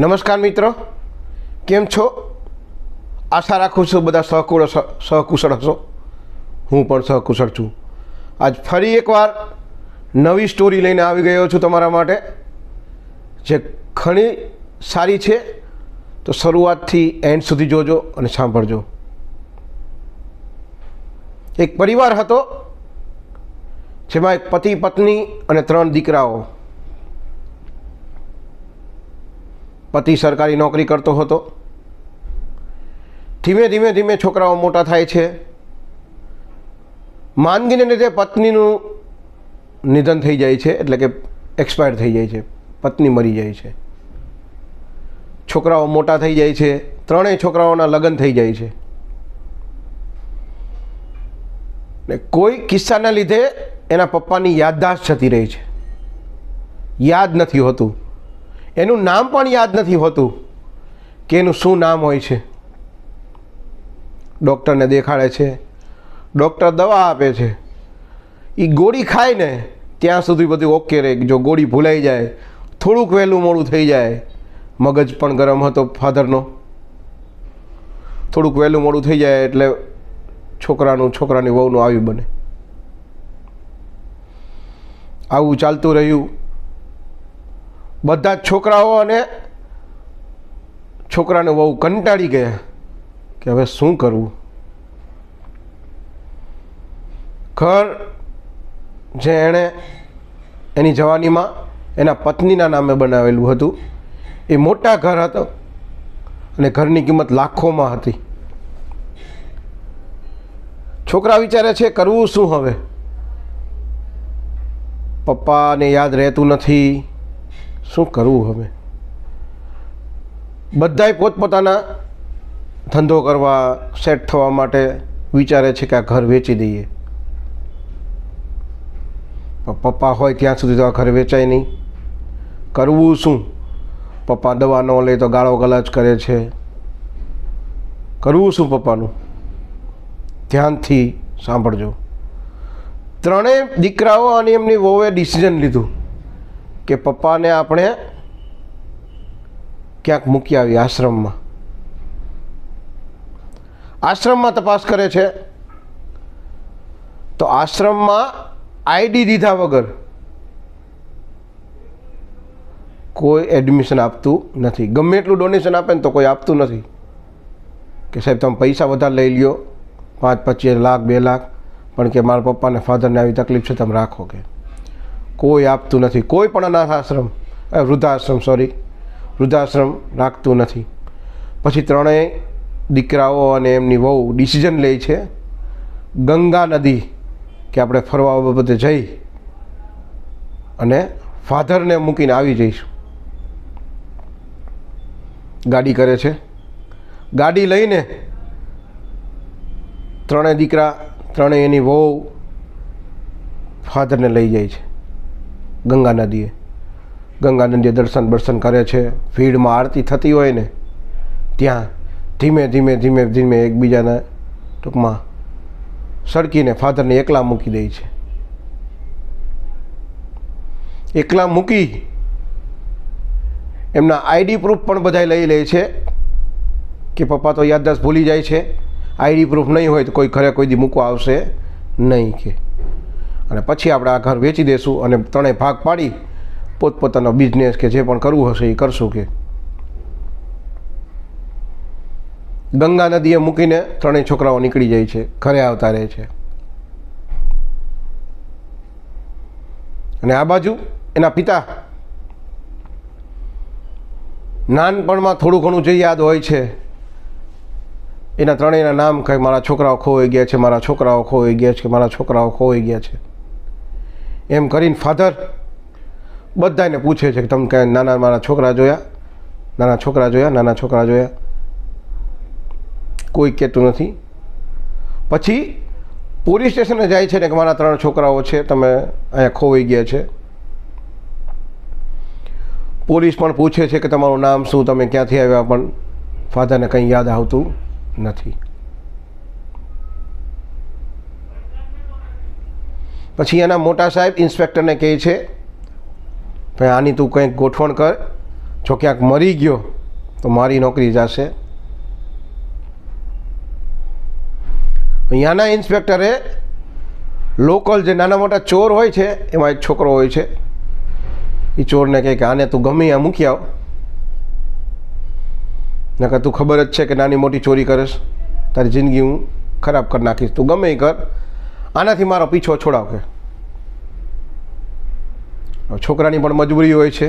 નમસ્કાર મિત્રો, કેમ છો? આશા રાખું છું બધા સહકુળ સહકુશળ હશો. હું પણ સહકુશળ છું. આજ ફરી એકવાર નવી સ્ટોરી લઈને આવી ગયો છું તમારા માટે. જે ઘણી સારી છે. તો શરૂઆતથી એન્ડ સુધી જોજો અને સાંભળજો. એક પરિવાર હતો, જેમાં એક પતિ પત્ની અને ત્રણ દીકરાઓ. પતિ સરકારી નોકરી કરતો હતો. ધીમે ધીમે ધીમે છોકરાઓ મોટા થાય છે. માંદગીને લીધે પત્નીનું નિધન થઈ જાય છે, એટલે કે એક્સપાયર થઈ જાય છે. પત્ની મરી જાય છે. છોકરાઓ મોટા થઈ જાય છે. ત્રણેય છોકરાઓના લગ્ન થઈ જાય છે. ને કોઈ કિસ્સાના લીધે એના પપ્પાની યાદદાસ્ત જતી રહી છે. યાદ નથી હોતું. એનું નામ પણ યાદ નથી હોતું કે એનું શું નામ હોય છે. ડૉક્ટરને દેખાડે છે. ડૉક્ટર દવા આપે છે. એ ગોળી ખાય ને ત્યાં સુધી બધું ઓકે રહે જો ગોળી ભૂલાઈ જાય, થોડુંક વહેલું મોડું થઈ જાય. મગજ પણ ગરમ હતો ફાધરનો. થોડુંક વહેલું મોડું થઈ જાય એટલે છોકરાનું, છોકરાની વહુનું આવી બને. આવું ચાલતું રહ્યું. બધા જ છોકરાઓ અને છોકરાને બહુ કંટાળી ગયા કે હવે શું કરવું? ઘર જે એણે એની જવાનીમાં એના પત્નીના નામે બનાવેલું હતું, એ મોટા ઘર હતો અને ઘરની કિંમત લાખોમાં હતી. છોકરા વિચારે છે, કરવું શું હવે? પપ્પાને યાદ રહેતું નથી શું કરવું હવે? બધાય પોતપોતાના ધંધો કરવા સેટ થવા માટે વિચારે છે કે આ ઘર વેચી દઈએ. પપ્પા હોય ત્યાં સુધી તો આ ઘર વેચાય નહીં. કરવું શું? પપ્પા દવા ન લે તો ગાળો ગલાજ કરે છે. કરવું શું પપ્પાનું? ધ્યાનથી સાંભળજો. ત્રણેય દીકરાઓ અને એમની વહુએ ડિસિઝન લીધું. કે પપ્પાને આપણે ક્યાંક મૂકી આવી આશ્રમમાં. આશ્રમમાં તપાસ કરે છે. તો આશ્રમમાં આઈડી દીધા વગર કોઈ એડમિશન આપતું નથી. ગમે એટલું ડોનેશન આપે ને તો કોઈ આપતું નથી. કે સાહેબ, તમે પૈસા વધારે લઈ લ્યો. પાંચ, પચીસ લાખ, બે લાખ. પણ કે મારા પપ્પાને ફાધરને આવી તકલીફ છે, તમે રાખો કે. કોઈ આપતું નથી. કોઈ પણ અનાથ આશ્રમ વૃદ્ધાશ્રમ સોરી વૃદ્ધાશ્રમ રાખતું નથી. પછી ત્રણેય દીકરાઓ અને એમની વહુ ડિસિઝન લે છે, ગંગા નદી કે આપણે ફરવા બાબતે જઈ અને ફાધરને મૂકીને આવી જઈશું. ગાડી કરે છે. ગાડી લઈને ત્રણેય દીકરા ત્રણેય એની વહુ ફાધરને લઈ જાય છે. ગંગા નદીએ. ગંગા નદીએ દર્શન બર્શન કરે છે. ભીડમાં આરતી થતી હોય ને, ત્યાં ધીમે ધીમે ધીમે ધીમે એકબીજાના ટૂંકમાં સળકીને ફાધરને એકલા મૂકી દે છે. એકલા મૂકી એમના આઈડી પ્રૂફ પણ બધા લઈ લે છે કે પપ્પા તો યાદદાસ્ત ભૂલી જાય છે. આઈડી પ્રૂફ નહીં હોય તો કોઈ ઘરે કોઈ દી મૂકવા આવશે નહીં કે. અને પછી આપણે આ ઘર વેચી દેશું અને ત્રણેય ભાગ પાડી પોતપોતાનો બિઝનેસ કે જે પણ કરવું હશે એ કરશું કે. ગંગા નદીએ મૂકીને ત્રણેય છોકરાઓ નીકળી જાય છે, ઘરે આવતા રહે છે. અને આ બાજુ એના પિતા નાનપણમાં થોડું ઘણું જે યાદ હોય છે, એના ત્રણેયના નામ કહે મારા છોકરાઓ ખોવાઈ ગયા છે, મારા છોકરાઓ ખોવાઈ ગયા છે, મારા છોકરાઓ ખોવાઈ ગયા છે. એમ કરીને ફાધર બધાને પૂછે છે કે તમે કાંઈ નાના મારા છોકરા જોયા? નાના છોકરા જોયા, નાના છોકરા જોયા? કોઈ કહેતું નથી. પછી પોલીસ સ્ટેશને જાય છે ને કે મારા ત્રણ છોકરાઓ છે, તમે અહીંયા ખોવાઈ ગયા છે. પોલીસ પણ પૂછે છે કે તમારું નામ શું, તમે ક્યાંથી આવ્યા? પણ ફાધરને કંઈ યાદ આવતું નથી. પછી એના મોટા સાહેબ ઇન્સ્પેક્ટરને કહે છે, ભાઈ, આની તું કંઈક ગોઠવણ કર. જો ક્યાંક મરી ગયો, તો મારી નોકરી જશે. અહીંયાના ઇન્સ્પેક્ટરે લોકલ જે નાના મોટા ચોર હોય છે, એમાં એક છોકરો હોય છે એ ચોરને કહે કે, આને તું ગમે ત્યાં મૂકી આવ. નકર તું ખબર જ છે કે નાની મોટી ચોરી કરીશ. તારી જિંદગી હું ખરાબ કરી નાખીશ. તું ગમે એ કર. આનાથી મારો પીછો છોડાવ કે? છોકરાની પણ મજબૂરી હોય છે.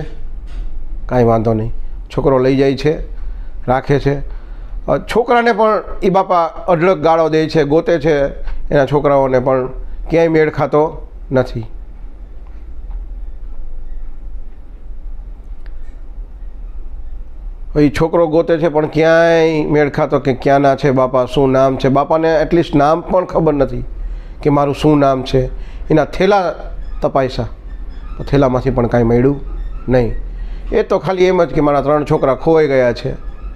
કાંઈ વાંધો નહીં. છોકરો લઈ જાય છે, રાખે છે. છોકરાને પણ એ બાપા અઢળક ગાળો દે છે, ગોતે છે. એના છોકરાઓને પણ ક્યાંય મેળ ખાતો નથી. એ છોકરો ગોતે છે પણ ક્યાંય મેળ ખાતો કે ક્યાંના છે બાપા, શું નામ છે? બાપાને એટલીસ્ટ નામ પણ ખબર નથી. કે મારું શું નામ છે? એના થેલા તપાસ્યા તો થેલામાંથી પણ કાંઈ મળ્યું નહીં. એ તો ખાલી એમ જ કે મારા ત્રણ છોકરા ખોવાઈ ગયા છે,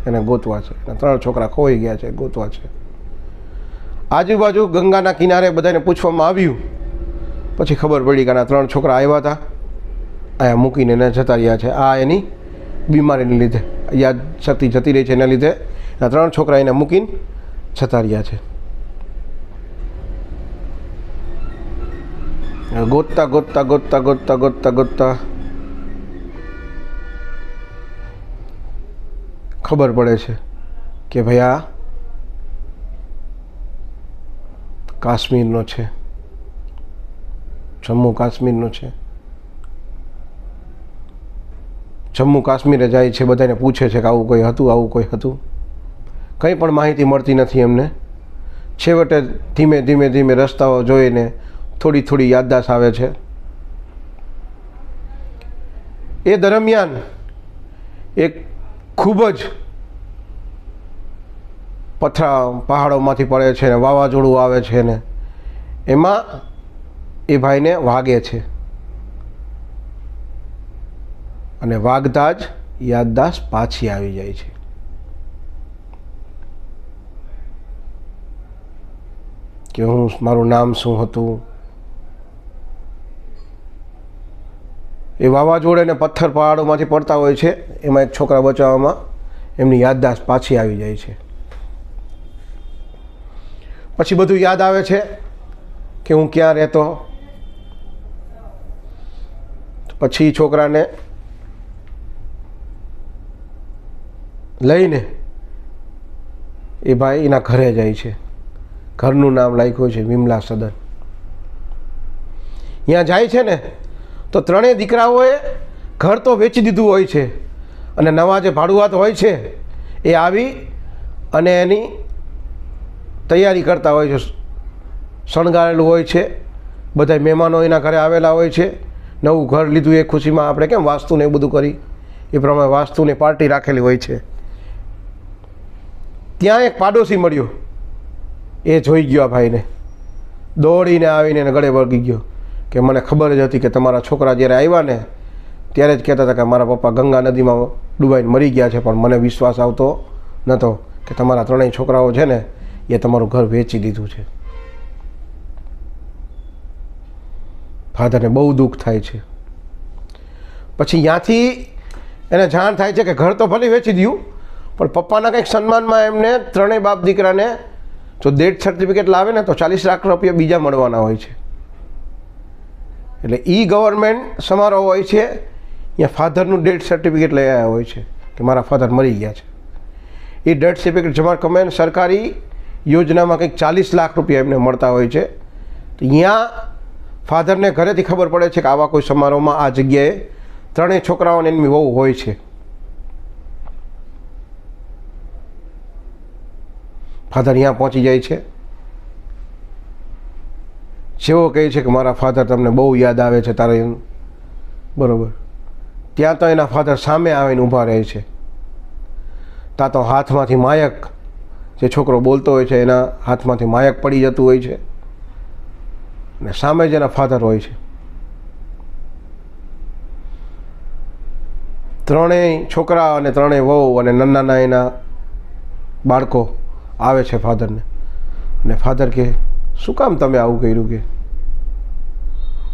એને ગોતવા છે. એના ત્રણ છોકરા ખોવાઈ ગયા છે, ગોતવા છે. આજુબાજુ ગંગાના કિનારે બધાને પૂછવામાં આવ્યું. પછી ખબર પડી કે આના ત્રણ છોકરા આવ્યા હતા. અહીંયા મૂકીને એને જતા રહ્યા છે. આ એની બીમારીને લીધે. યાદ શક્તિ જતી રહી છે એના લીધે. આ ત્રણ છોકરા એને મૂકીને જતા રહ્યા છે. ગોતતા ગોતતા ગોતતા ગોતતા ગોતતા ગોતતા ખબર પડે છે કે ભાઈ આ કાશ્મીરનો છે. જમ્મુ કાશ્મીરનો છે. જમ્મુ કાશ્મીરે જાય છે, બધાને પૂછે છે કે આવું કોઈ હતું, આવું કોઈ હતું. કંઈ પણ માહિતી મળતી નથી એમને. છેવટે ધીમે ધીમે ધીમે રસ્તાઓ જોઈને થોડી થોડી યાદદાસ્ત આવે છે. એ દરમિયાન એક ખૂબ જ પથરા પહાડોમાંથી પડે છે ને વાવાઝોડું આવે છે ને, એમાં એ ભાઈને વાગે છે. અને વાગતા જ યાદદાસ્ત પાછી આવી જાય છે. કે હું, મારું નામ શું હતું? એ વાવાઝોડે ને પથ્થર પહાડોમાંથી પડતા હોય છે, એમાં એક છોકરા બચાવવામાં એમની યાદદાસ્ત પાછી આવી જાય છે. પછી બધું યાદ આવે છે કે હું ક્યાં રહેતો? પછી છોકરાને લઈને એ ભાઈ એના ઘરે જાય છે. ઘરનું નામ લખ્યું છે, વિમલા સદન. ત્યાં જાય છે ને તો ત્રણેય દીકરાઓએ ઘર તો વેચી દીધું હોય છે અને નવા જે ભાડુઆત હોય છે એ આવી અને એની તૈયારી કરતા હોય છે. શણગારેલું હોય છે. બધા મહેમાનો એના ઘરે આવેલા હોય છે. નવું ઘર લીધું એ ખુશીમાં આપણે કેમ વાસ્તુને એ બધું કરી? એ પ્રમાણે વાસ્તુની પાર્ટી રાખેલી હોય છે. ત્યાં એક પાડોશી મળ્યો. એ જોઈ ગયો આ ભાઈને. દોડીને આવીને એને ગળે વળગી ગયો. કે મને ખબર જ હતી કે તમારા છોકરા જ્યારે આવ્યા ને, ત્યારે જ કહેતા હતા કે મારા પપ્પા ગંગા નદીમાં ડૂબાઈને મરી ગયા છે, પણ મને વિશ્વાસ આવતો નહોતો કે તમારા ત્રણેય છોકરાઓ છે ને, એ તમારું ઘર વેચી દીધું છે. ફાધરને બહુ દુઃખ થાય છે. પછી ત્યાંથી એને જાણ થાય છે કે ઘર તો ભલે વેચી દીધું, પણ પપ્પાના કંઈક સન્માનમાં એમને ત્રણેય બાપ દીકરાને જો ડેથ સર્ટિફિકેટ લાવે ને, તો ચાલીસ લાખ રૂપિયા બીજા મળવાના હોય છે. એટલે ઈ ગવર્મેન્ટ સમારોહ હોય છે, અહીંયા ફાધરનું ડેથ સર્ટિફિકેટ લઈ આવ્યા હોય છે કે મારા ફાધર મરી ગયા છે. એ ડેથ સર્ટિફિકેટ જમા કમાઈને સરકારી યોજનામાં કંઈક ચાલીસ લાખ રૂપિયા એમને મળતા હોય છે. તો અહીંયા ફાધરને ઘરેથી ખબર પડે છે કે આવા કોઈ સમારોહમાં આ જગ્યાએ ત્રણેય છોકરાઓને એમની વહુ હોય છે. ફાધર અહીંયા પહોંચી જાય છે. જેવો કહે છે કે મારા ફાધર તમને બહુ યાદ આવે છે તારે બરાબર. ત્યાં તો એના ફાધર સામે આવીને ઊભા રહે છે. ત્યાં તો હાથમાંથી માયક જે છોકરો બોલતો હોય છે, એના હાથમાંથી માયક પડી જતું હોય છે. અને સામે જ એના ફાધર હોય છે. ત્રણેય છોકરા અને ત્રણેય વહુ અને નાના એના બાળકો આવે છે ફાધરને અને ફાધર કે, શું કામ તમે આવું કર્યું કે?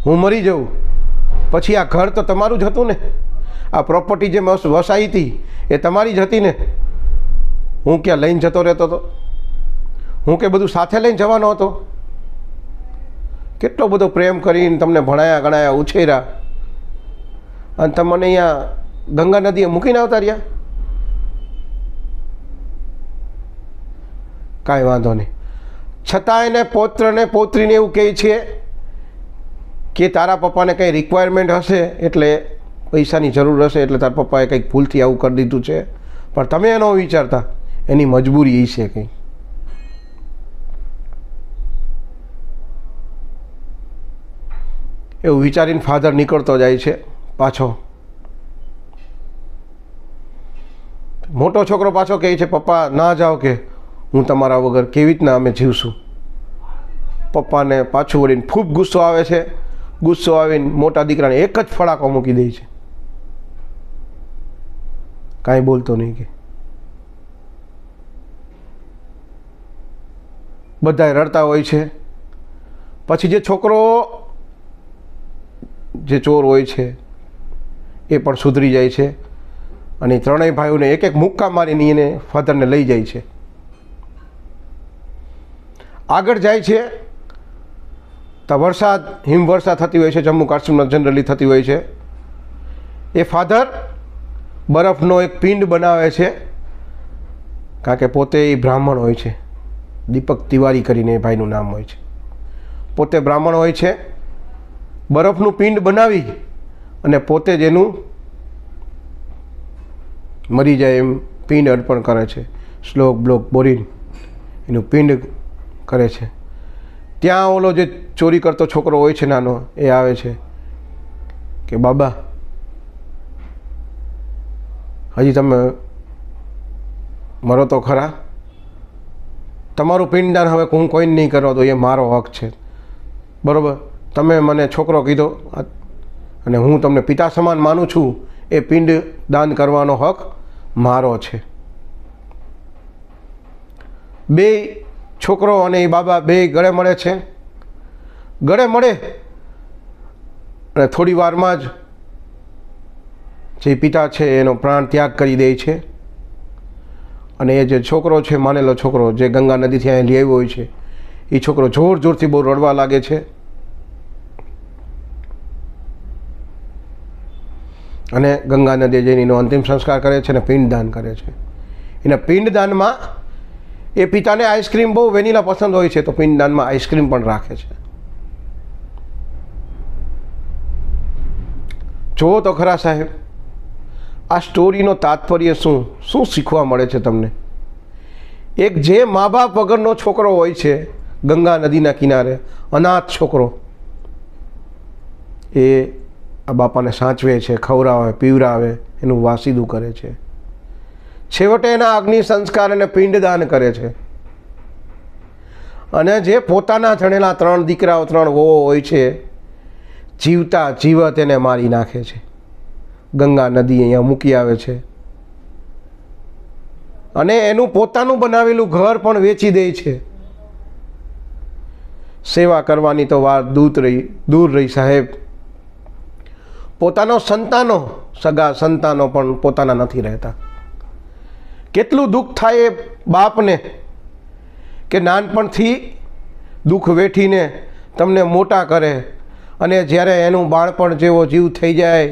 હું મરી જાઉં. પછી આ ઘર તો તમારું જ હતું ને. આ પ્રોપર્ટી જે વસ- વસાઈ હતી એ તમારી જ હતી ને. હું ક્યાં લઈને જતો રહેતો હતો? હું કે બધું સાથે લઈને જવાનો હતો? કેટલો બધો પ્રેમ કરીને તમને ભણાયા ગણાયા, ઉછેર્યા. અને તમને અહીંયા ગંગા નદીએ મૂકીને આવતા રહ્યા? કાંઈ વાંધો નહીં. છતાં એને પૌત્રને પૌત્રીને એવું કહે છે કે તારા પપ્પાને કંઈ રિક્વાયરમેન્ટ હશે એટલે પૈસાની જરૂર હશે એટલે તારા પપ્પાએ કંઈક ભૂલથી આવું કરી દીધું છે? પણ તમે એનો વિચારતા. એની મજબૂરી એ છે કંઈ. એવું વિચારીને ફાધર નીકળતો જાય છે પાછો. મોટો છોકરો પાછો કહે છે, પપ્પા, ના જાઓ કે હું તમારા વગર કેવી રીતના અમે જીવશું? પપ્પાને પાછું વળીને ખૂબ ગુસ્સો આવે છે. ગુસ્સો આવીને મોટા દીકરાને એક જ ફડાકો મૂકી દે છે. કાંઈ બોલતો નહીં કે. બધાય રડતા હોય છે. પછી જે છોકરો જે ચોર હોય છે, એ પણ સુધરી જાય છે અને ત્રણેય ભાઈઓને એક એક મુક્કા મારીને એને ફાધરને લઈ જાય છે. આગળ જાય છે તો વરસાદ, હિમવર્ષા થતી હોય છે, જમ્મુ કાશ્મીરમાં જનરલી થતી હોય છે. એ ફાધર બરફનો એક પિંડ બનાવે છે, કારણ કે પોતે એ બ્રાહ્મણ હોય છે. દીપક તિવારી કરીને એ ભાઈનું નામ હોય છે. પોતે બ્રાહ્મણ હોય છે, બરફનું પિંડ બનાવી અને પોતે જ એનું મરી જાય એમ પિંડ અર્પણ કરે છે. શ્લોક, બ્લોક બોરીન એનું પિંડ કરે છે. ત્યાં ઓલો જે ચોરી કરતો છોકરો હોય છે નાનો, એ આવે છે કે, બાબા, હજી તમે મરો તો ખરા. તમારું પિંડદાન હવે હું કોઈને નહીં કરવા દો એ મારો હક છે. બરાબર? તમે મને છોકરો કીધો અને હું તમને પિતા સમાન માનું છું, એ પિંડ દાન કરવાનો હક મારો છે. બે છોકરો અને એ બાબા બે ગળે મળે છે. ગળે મળે અને થોડી વારમાં જ જે પિતા છે એનો પ્રાણ ત્યાગ કરી દે છે. અને એ જે છોકરો છે, માનેલો છોકરો જે ગંગા નદીથી અહીં આવ્યો હોય છે, એ છોકરો જોર જોરથી બહુ રડવા લાગે છે. અને ગંગા નદી જઈને એનો અંતિમ સંસ્કાર કરે છે અને પિંડદાન કરે છે. એના પિંડદાનમાં એ પિતાને આઈસ્ક્રીમ બહુ વેનીલા પસંદ હોય છે, તો પિંડદાનમાં આઈસ્ક્રીમ પણ રાખે છે. જુઓ તો ખરા સાહેબ, આ સ્ટોરીનો તાત્પર્ય શું? શું શીખવા મળે છે તમને? એક જે મા બાપ વગરનો છોકરો હોય છે, ગંગા નદીના કિનારે, અનાથ છોકરો, એ આ બાપાને સાચવે છે, ખવડાવે, પીવડાવે, એનું વાસીદું કરે છે. છેવટે એના અગ્નિ સંસ્કાર અને પિંડદાન કરે છે. અને જે પોતાના જણેલા ત્રણ દીકરાઓ ત્રણ વહુ હોય છે, જીવતા જીવત એને મારી નાખે છે. ગંગા નદી અહીંયા મૂકી આવે છે. અને એનું પોતાનું બનાવેલું ઘર પણ વેચી દે છે. સેવા કરવાની તો વાત દૂર રહી દૂર રહી સાહેબ. પોતાનો સંતાનો, સગા સંતાનો પણ પોતાના નથી રહેતા. કેટલું દુઃખ થાય એ બાપને કે નાનપણથી દુઃખ વેઠીને તમને મોટા કરે અને જ્યારે એનું બાળપણ જેવો જીવ થઈ જાય,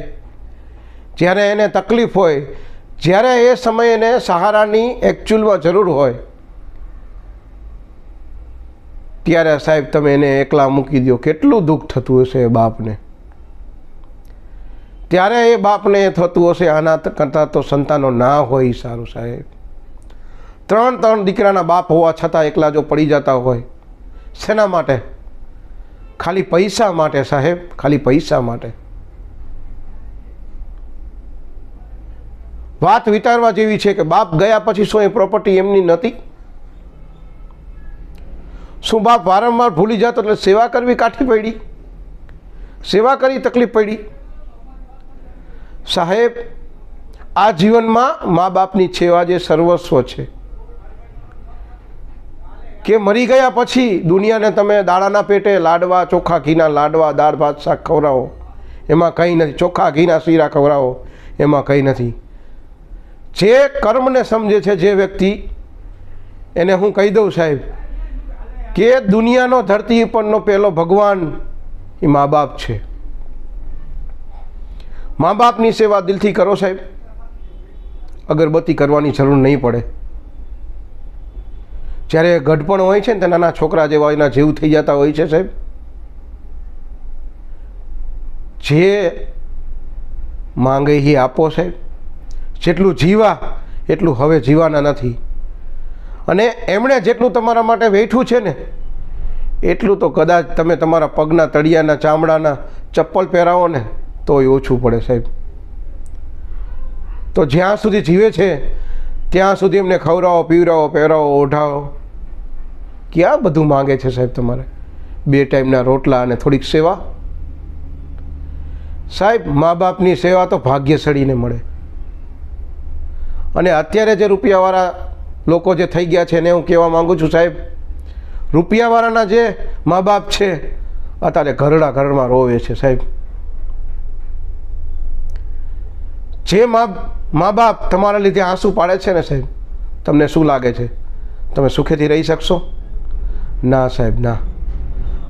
જ્યારે એને તકલીફ હોય, જ્યારે એ સમયે એને સહારાની એકચ્યુઅલમાં જરૂર હોય, ત્યારે સાહેબ તમે એને એકલા મૂકી દો કેટલું દુઃખ થતું હશે બાપને? ત્યારે એ બાપને થતું હશે આના કરતાં તો સંતાનો ના હોય સારું સાહેબ. ત્રણ ત્રણ દીકરાના બાપ હોવા છતાં એકલા જો પડી જતા હોય, શેના માટે? ખાલી પૈસા માટે સાહેબ, ખાલી પૈસા માટે. વાત વિચારવા જેવી છે કે બાપ ગયા પછી શું એ પ્રોપર્ટી એમની નથી? શું બાપ વારંવાર ભૂલી જતો એટલે સેવા કરવી કાઠી પડી? સેવા કરી તકલીફ પડી? સાહેબ, આ જીવનમાં મા બાપની સેવા જે સર્વસ્વ છે, કે મરી ગયા પછી દુનિયાને તમે દાડાના પેટે લાડવા, ચોખા ઘીના લાડવા, દાળ, ભાત, શાક ખવડાવો, એમાં કંઈ નથી. ચોખા, ઘીના શીરા ખવડાવો, એમાં કંઈ નથી. જે કર્મને સમજે છે જે વ્યક્તિ, એને હું કહી દઉં સાહેબ, કે દુનિયાનો ધરતી ઉપરનો પહેલો ભગવાન એ મા બાપ છે. મા બાપની સેવા દિલથી કરો સાહેબ. અગરબત્તી કરવાની જરૂર નહીં પડે. જ્યારે ગઢપણ હોય છે ને તે નાના છોકરા જેવા એના જેવું થઈ જતા હોય છે સાહેબ. જે માંગે એ આપો સાહેબ. જેટલું જીવા, એટલું હવે જીવાના નથી. અને એમણે જેટલું તમારા માટે વેઠું છે ને, એટલું તો કદાચ તમે તમારા પગના તળિયાના ચામડાના ચપ્પલ પહેરાવો ને તોય ઓછું પડે સાહેબ. તો જ્યાં સુધી જીવે છે, ત્યાં સુધી એમને ખવડાવો, પીવડાવો, પહેરાવો, ઓઢાવો. ક્યાં બધું માગે છે સાહેબ તમારે? બે ટાઈમના રોટલા અને થોડીક સેવા? સાહેબ, મા બાપની સેવા તો ભાગ્યશળીને મળે. અને અત્યારે જે રૂપિયાવાળા લોકો જે થઈ ગયા છે, એને હું કહેવા માગું છું સાહેબ, રૂપિયાવાળાના જે મા બાપ છે અત્યારે ઘરડા ઘરમાં રોવે છે સાહેબ. જે મા મા બાપ તમારા લીધે આંસુ પાડે છે ને સાહેબ, તમને શું લાગે છે? તમે સુખેથી રહી શકશો? ના સાહેબ, ના.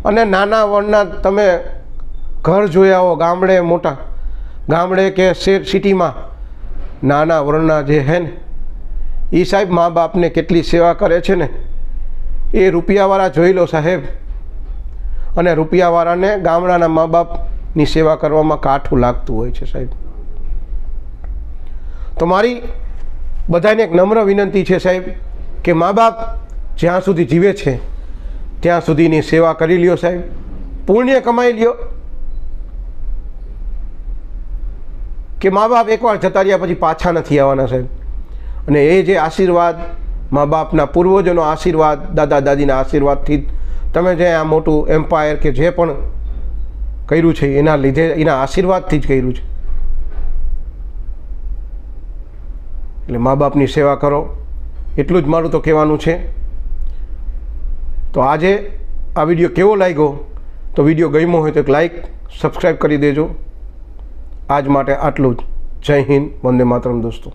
અને નાના વણના તમે ઘર જોયા હો ગામડે મોટા, ગામડે કે સિટીમાં, નાના વર્ણના જે હે ને એ સાહેબ મા બાપને કેટલી સેવા કરે છે ને, એ રૂપિયાવાળા જોઈ લો સાહેબ. અને રૂપિયાવાળાને ગામડાના મા બાપની સેવા કરવામાં કાઠું લાગતું હોય છે સાહેબ. તો મારી બધાને એક નમ્ર વિનંતી છે સાહેબ, કે મા બાપ જ્યાં સુધી જીવે છે, ત્યાં સુધીની સેવા કરી લ્યો સાહેબ. પુણ્ય કમાઈ લ્યો. કે મા બાપ એકવાર જતા રહ્યા પછી પાછા નથી આવવાના સાહેબ. અને એ જે આશીર્વાદ મા બાપના પૂર્વજોનો આશીર્વાદ દાદા દાદીના આશીર્વાદથી તમે જે આ મોટું એમ્પાયર કે જે પણ કર્યું છે, એના લીધે, એના આશીર્વાદથી જ કર્યું છે. એટલે મા બાપની સેવા કરો. એટલું જ મારું તો કહેવાનું છે. તો આજે આ વીડિયો કેવો લાગ્યો? તો વીડિયો ગમ્યો હોય તો એક લાઈક સબસ્ક્રાઈબ કરી દેજો. આજ માટે આટલું જ. જય હિન્દ, વંદે માતરમ દોસ્તો.